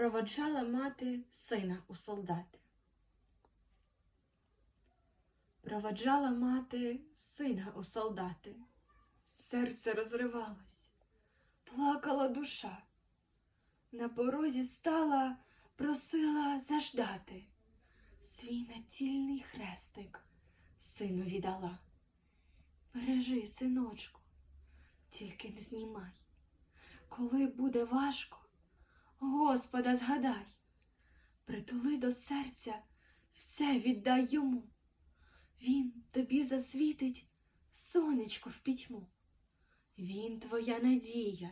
проводжала мати сина у солдати. Проводжала мати сина у солдати. Серце розривалось, плакала душа. На порозі стала, просила заждати. Свій націльний хрестик сину віддала. Бережи, синочку, тільки не знімай. Коли буде важко, Господа згадай, притули до серця, все віддай йому. Він тобі засвітить сонечко в пітьму. Він твоя надія,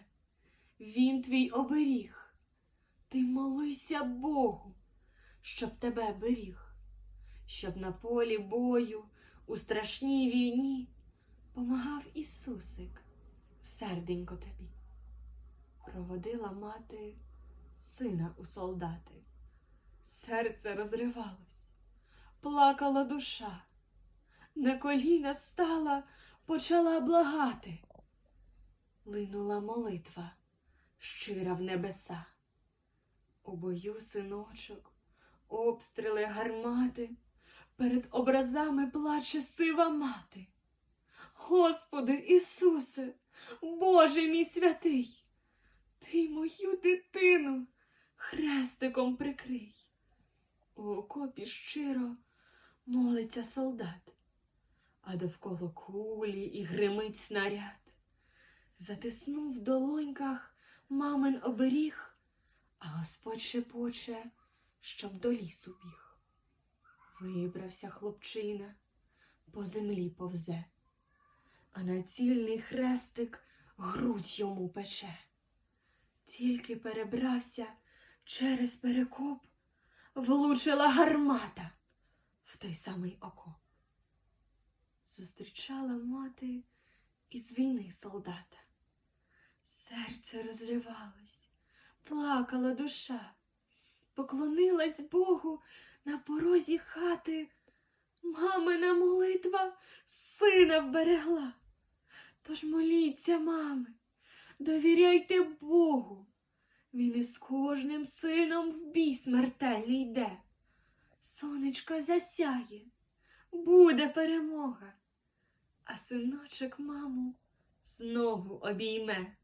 він твій оберіг. Ти молися Богу, щоб тебе беріг, щоб на полі бою у страшній війні помагав Ісусик, серденько тобі. Проводила мати сина у солдати. Серце розривалось, плакала душа. На коліна стала, почала благати. Линула молитва, щира в небеса. У бою синочок, обстріли гармати, перед образами плаче сива мати. Господи Ісусе, Боже мій святий, Ти мою дитину хрестиком прикрий. У окопі щиро молиться солдат, а довкола кулі і гримить снаряд. Затиснув в долоньках мамин оберіг, а Господь шепоче, щоб до лісу біг. Вибрався хлопчина, по землі повзе, а націльний хрестик грудь йому пече. Тільки перебрався через перекоп, влучила гармата в той самий окоп. Зустрічала мати із війни солдата. Серце розривалось, плакала душа, поклонилась Богу на порозі хати. Мамина молитва сина вберегла. Тож моліться, мами, довіряйте Богу. Він із кожним сином в бій смертельний йде. Сонечко засяє, буде перемога, а синочок маму знову обійме.